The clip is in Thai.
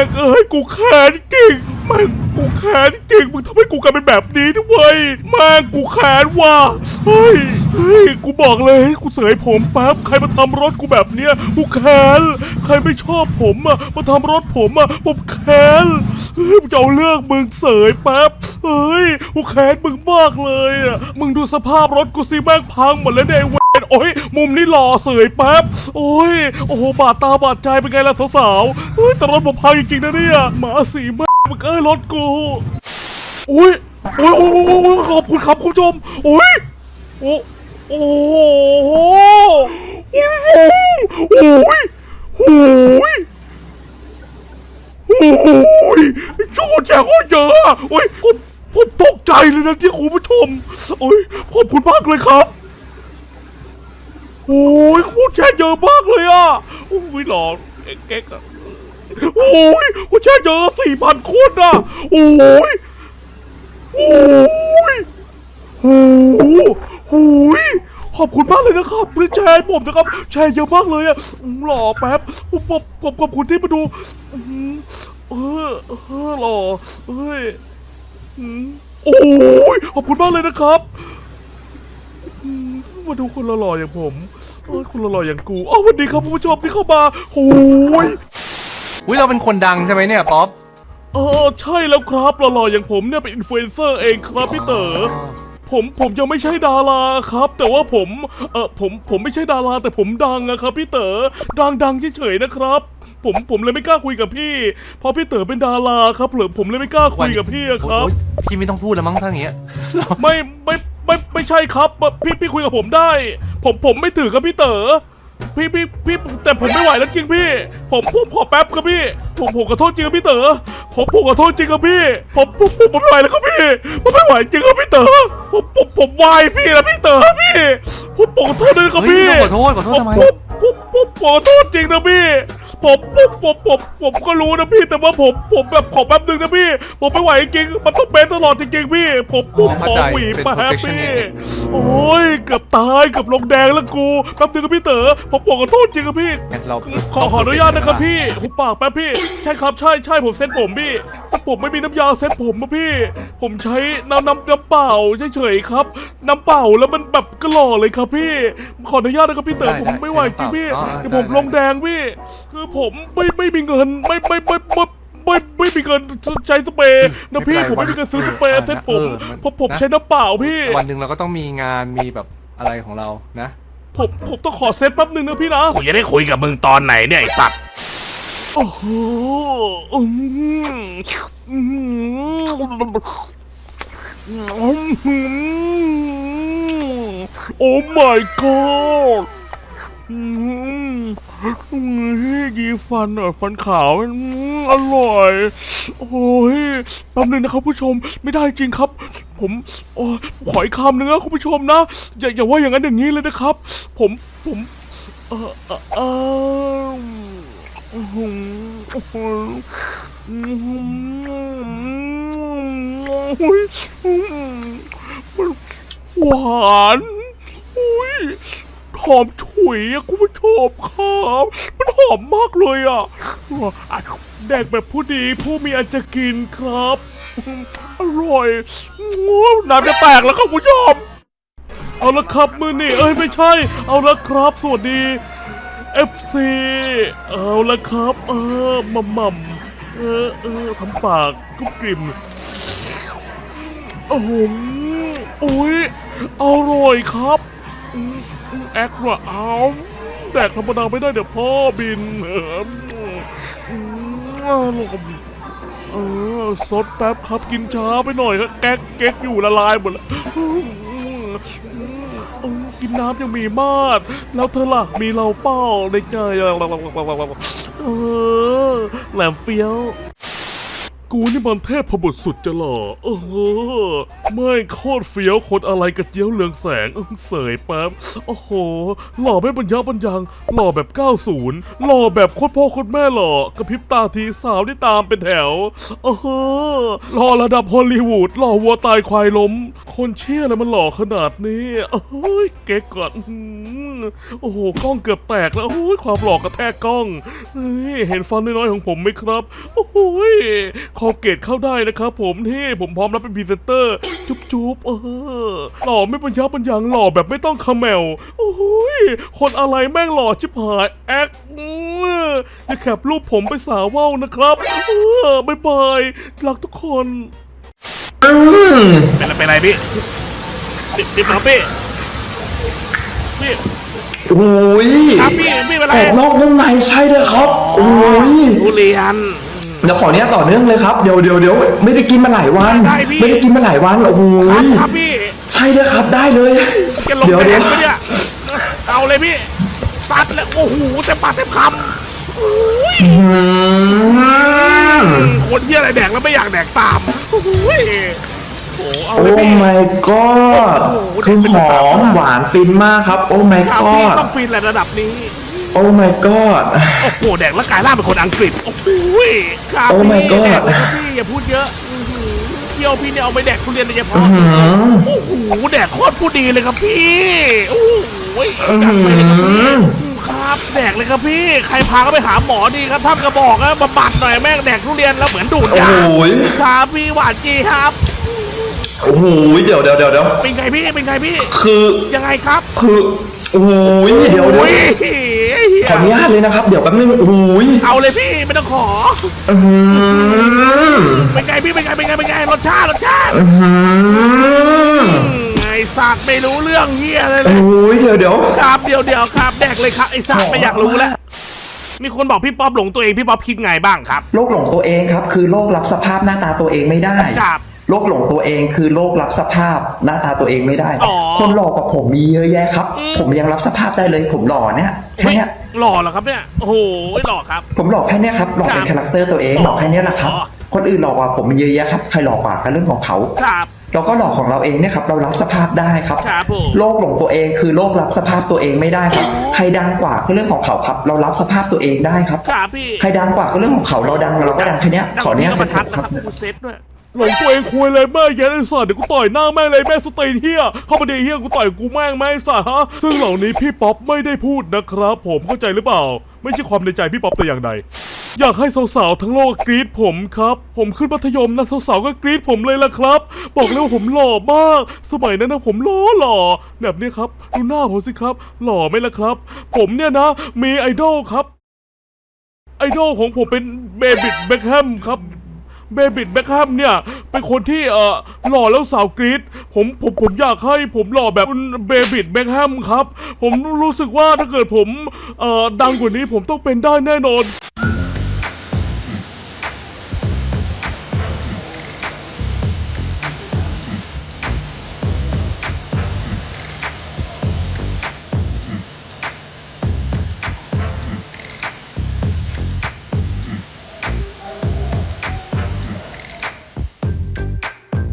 ม่งเอ้ยกูแค้นจริงแม่งกูแค้นจริงมึงทำให้กูกลายเป็นแบบนี้ด้วยแม่งกูแค้นว่ะเฮ้ยเฮ้ยกูบอกเลยกูเสยผมแป๊บใครมาทำรถกูแบบเนี้ยกูแค้นใครไม่ชอบผมอะมาทำรถผมอะผมแค้นเฮ้ยกูจะเอาเรื่องมึงเสยแป๊บเฮ้ยกูแค้นมึงมากเลยอะมึงดูสภาพรถกูสิแม่งพังหมดแล้วเนี่ยไอ้เวร โอ้ยมุมนี้หล่อเสยแป๊บโอ้ยโอ้โหบาดตาบาดใจเป็นไงล่ะสาวๆเฮ้ยแต่รถผมพังจริงๆนะเนี่ยหมาสีแม่มึงเอ้ยรถกูอุ้ยโอ้ยโอ้ยโอ้ยโอ้ยขอบคุณครับคุณผู้ชมอุ้ยโอ้โอ้โหโอ้โหโอ้ยโอ้ยโอ้ยโชว์แจกโคตรเยอะโอ้ยผมตกใจเลยนะที่คุณผู้ชมโอ้ยขอบคุณมากเลยครับ โอ้ยคุณแชร์เยอะมากเลยอะโอ้ยหลอกเก๊กอะโอ้ยคุณแชร์เยอะสี่พันคนอะโอ้ยโอ้ยโอ้โหยขอบคุณมากเลยนะครับเพื่อแชร์ผมนะครับแชร์เยอะมากเลยอะหล่อแป๊บผมผมผมขอบคุณที่มาดูเออเออหล่อเฮ้ยโอ้ยขอบคุณมากเลยนะครับ มมาดูคนหล่อๆอย่างผมเออคนหล่อๆอย่างกูอ้าวสวัสดีครับคุณผู้ชมที่เข้ามาโอ้ยอุ้ยเราเป็นคนดังใช่ไหมเนี่ยป๊อปเออใช่แล้วครับหล่อๆอย่างผมเนี่ยเป็นอินฟลูเอนเซอร์เองครับพี่เต๋อผมผมยังไม่ใช่ดาราครับ แต่ว่าผมเออผมผมไม่ใช่ดาราแต่ผมดังนะครับพี่เต๋อดังดังเฉยๆนะครับ ผมผมเลยไม่กล้าคุยกับพี่เพราะพี่เต๋อเป็นดาราครับเหรือผมเลยไม่กล้าคุยกับพี่อะครับ โอ้ยพี่ไม่ต้องพูดแล้วมั้งถ้าอย่างเงี้ย ไม่ไม่ ไม่ไม่ใช่ครับพี่พี่คุยกับผมได้ ผมผมไม่ถือครับพี่เต๋อพี่พี่พี่แต่ผมไม่ไหวแล้วจริงพี่ ผมผมขอแป๊บครับพี่ ผมผมขอโทษจริงครับพี่เต๋อผมผมขอโทษจริงครับพี่ ผมผมผมผมไม่ไหวแล้วครับพี่ผมไม่ไหวจริงครับพี่เต๋อผมผมผมไหวพี่แล้วพี่เต๋อพี่ ผมผมขอโทษด้วยนะครับเฮ้ยพี่ไม่ต้องขอโทษขอโทษทำไมผมผมผมผมขอโทษจริงนะพี่ ผมผมผมผมผมก็รู้นะพี่แต่ว่าผมผมแบบขอแป๊บนึงนะพี่ ผมไม่ไหวจริงๆมันต้องเป็นตลอดจริงๆพี่ ผมผมขเข้าอใจหวีเป็นมาแฮป perfectionist ปี้โอ้ยเกือบตายเกือบลงแดงแล้วกูแป๊บนึงครับพี่เต๋อผมผมขอโทษจริงครับพี่งั้นเราขอขออนุญาตนะครับพี่หุบปากแป๊บพี่ ใช่ครับใช่ใช่ผมเซ็ตผมพี่แต่ ผมไม่มีน้ำยาเซ็ตผมอะพี่ ผมใช้น้ำน้ำน้ำเปล่าเฉยๆครับ น้ำเปล่าแล้วมันแบบกระหล่อเลยครับพี่ ขออนุญาตนะครับพี่เต๋อผมไม่ไหวจริงพี่เดี๋ยวผมลงแดงพี่ คือผมไม่ไม่มีเงินไม่ไม่ไม่ไม่ไม่ไม่มีเงินใช้สเปรย์นะพี่ผมไม่มีเงินซื้อสเปรย์เซ็ตผมผมผมใช้น้ำเปล่าพี่ วันหนึ่งเราก็ต้องมีงานมีแบบอะไรของเรานะ ผมผมต้องขอเซ็ตแป๊บนึงนะพี่นะ กูจะได้คุยกับมึงตอนไหนเนี่ยไอสัตว์ โอ้โหอืมอืมโอ้ my god อืมยีฟันหน่อยฟันขาวอร่อย โอ้ยแป๊บนึงนะครับผู้ชมไม่ได้จริงครับ ผมโอ้ขออีกคำหนึ่งนะคุณผู้ชมนะ อย่าอย่าว่าอย่างนั้นอย่างนี้เลยนะครับ ผมผมเออเออ หืออื้อหืออื้อหืออุ๊ยอื้อหือมันหวานอุ้ยหอมฉุยอะคุณผู้ชมครับมันหอมมากเลยอะแดกแบบผู้ดีผู้มีอันจะกินครับ อร่อยง้วน้ำจะแตกแล้วครับคุณผู้ชม เอาละครับมือนี่เอ้ยไม่ใช่ เอาละครับสวัสดี FC เอาละครับ เออมัมมัมเออเออทำปากกุบกลิ่มโอ้โหโอ้ยอร่อยครับอืมอืมแอคว่ะเอาแดกธรรมดาไม่ได้เดี๋ยวพ่อบินเอออืมเออสดแป๊บครับกินช้าไปหน่อยครับแก๊กเก๊กอยู่ละลายหมดแล้ว กินน้ำยังมีมาด แล้วเธอล่ะ มีเราเป้าในใจเออแหลมเปียว กูนี่มันเทพพบุตรสุดจะหล่อเออไม่โคตรเฟี้ยวคนอะไรกระเจียวเรืองแสงเออเสยแป๊บโอ้โห หล่อไม่บรรยะบรรยัง หล่อแบบ 90 หล่อแบบโคตรพ่อโคตรแม่หล่อกระพริบตาทีสาวที่ตามเป็นแถวเออหล่อระดับฮอลลีวูดหล่อวัวตายควายล้ม คนเชื่ออะไรมันหล่อขนาดนี้เอ้ยเก๊กก่อนอื้อโอ้โหกล้องเกือบแตกแล้วโอ้ยความหล่อกระแทกกล้องเฮ้ยเห็นฟันน้อยๆของผมไหมครับโอ้ยคอเกตเข้าได้นะครับผมนี่ผมพร้อมรับเป็นพรีเซนเตอร์ จุ๊บๆเออหล่อไม่บรรยับบรรยังหล่อแบบไม่ต้องคาแมวโอ้โหยคนอะไรแม่งหล่อชิบหายแอคอื้ออย่าแคปรูปผมไปสาวว่าวนะครับเออบ๊ายบายรักทุกคนอืมเป็นอะไรเป็นอะไรพี่ดิดิบครับพี่พี่โอ้ยครับพี่พี่เป็นกไรรอบนอกนุ่มในใช่เลยครับโอ้ยทุเรียน เดี๋ยวขอเนี้ยต่อเนื่องเลยครับ เดี๋ยวเดี๋ยวเดี๋ยวไม่ได้กินมาหลายวัน ได้พี่ ไม่ได้กินมาหลายวัน โอ้โห ครับยครับพี่ใช่เลยครับได้เลยแกลงเดี๋ยวแดเดี๋ยงวปะเนี่ยเอาเลยพี่ซัดแล้วโอ้โหเต็มปากเต็มคำโอ้ยอืมคนที่อะไรแดกแล้วไม่อยากแดกตามโอ้โหโอ้โหเอาโอ้เลยพี่ my god โอ้โหคือหอมหวานฟินมากครับ โอ้ my ครับพี่ god ต้องฟินแหละระดับนี้ โอ้ my god โอ้โหแดกแล้วกลายร่างเป็นคนอังกฤษ โอ้โหครับ Oh my พี่ god แดกเลยครับพี่อย่าพูดเยอะอื้อหือเที่ยวพี่เนี่ยเอาไปแดกทุเรียนโดยเฉพาะอื้อหือ โอ้โหแดกโคตรผู้ดีเลยครับพี่โอ้โหอื้อจัดหืไปเลยครับพี่อครับแดกเลยครับพี่ใครพาเขาไปหาหมอดีครับท่านกระบอกนะบำบัดหน่อยแม่งแดกทุเรียนแล้วเหมือนดูดโอ้ยาโหยครับพี่หวานจีครับ โอ้โหยเดี๋ยวเดี๋ยวเดี๋ยวเดี๋ยวเป็นไงพี่เป็นไงพี่คือยังไงครับ คือโอ้โหยเดี๋ยวเดี๋ยว โอ้ย ขออนุญาตเลยนะครับ เดี๋ยวแป๊บนึงโอ้โหยเอาเลยพี่ไม่ต้องขออื้อหือเป็นไงพี่เป็นไงเป็นไงเป็นไงรสชาติรสชาติอื้อหือไอ้สัตว์ไม่รู้เรื่องเฮียเลยเลโอ้ยโหยเดี๋ยวเดี๋ยวครับเดี๋ยวเดี๋ยวครับแดกเลยครับไอ้สัตว์ไม่อยากรู้แล้วมีคนบอกพี่ป๊อปหลงตัวเองพี่ป๊อปคิดไงบ้างครับ โรคหลงตัวเองครับ คือโรครับสภาพหน้าตาตัวเองไม่ได้ ครับ โรคหลงตัวเองคือโรครับสภาพหน้าตาตัวเองไม่ได้ อ๋อ คนหล่อกว่าผมมีเยอะแยะครับอืมผมยังรับสภาพได้เลย ผมหล่อเนี่ยแค่เนี้ยหล่อเหรอครับเนี่ย โอ้โหหล่อครับ ผมหลอกแค่เนี้ยครับหลอกเป็นครับคาแรคเตอร์ตัวเองหลอกแค่เนี้ยแหละครับ อ๋อ คนอื่นหลอกกว่าผมมีเยอะแยะครับใครหลอกกว่าก็เรื่องของเขา ครับ เราก็หลอกของเราเองเนี่ยครับเรารับสภาพได้ครับครับผมโลกหลงตัวเองคือโลกรับสภาพตัวเองไม่ได้ครับ ใครดังกว่าก็เรื่องของเขาครับ เรารับสภาพตัวเองได้ครับ ครับพี่ใครดังกว่าก็เรื่องของเขาเราดังเราก็ดังแค่เนี้ยขอเนี้ยดังเสกร็ว่าจนี้ก็บรรทัดคนะครัรับบกูเซ็ตด้วย หลงตัวเองคุยเลยแม่แย่ไอ้สัตว์เดี๋ยวกูต่อยหน้าแม่เลยแม่สตีนเฮียเข้ามาดีเฮียกูต่อยกูแม่งแม่งไอ้สัตว์ฮะซึ่งเหล่านี้พี่ป๊อปไม่ได้พูดนะครับ ผมเข้าใจหรือเปล่า ไม่ใช่ความในใจพี่ป๊อปแต่อย่างใดอยากให้สาวๆทั้งโลกกรี๊ดผมครับ ผมขึ้นมัธยมนะสาวๆก็กรี๊ดผมเลยล่ะครับ บอกเลยว่าผมหล่อมาก สมัยนั้นนะผมหล่อหล่อแบบนี้ครับดูหน้าผมสิครับ หล่อไหมล่ะครับ ผมเนี่ยนะ มีไอดอลครับไอดอลของผมเป็นเบบิดแบ็คแฮมครับ เบบิดแบ็คแฮมเนี่ยเป็นคนที่เอ่อหล่อแล้วสาวกรีดผมผมผมอยากให้ผมหล่อแบบเบบิดแบ็คแฮมครับ ผมรู้สึกว่าถ้าเกิดผมเอ่อดังกว่านี้ผมต้องเป็นได้แน่นอน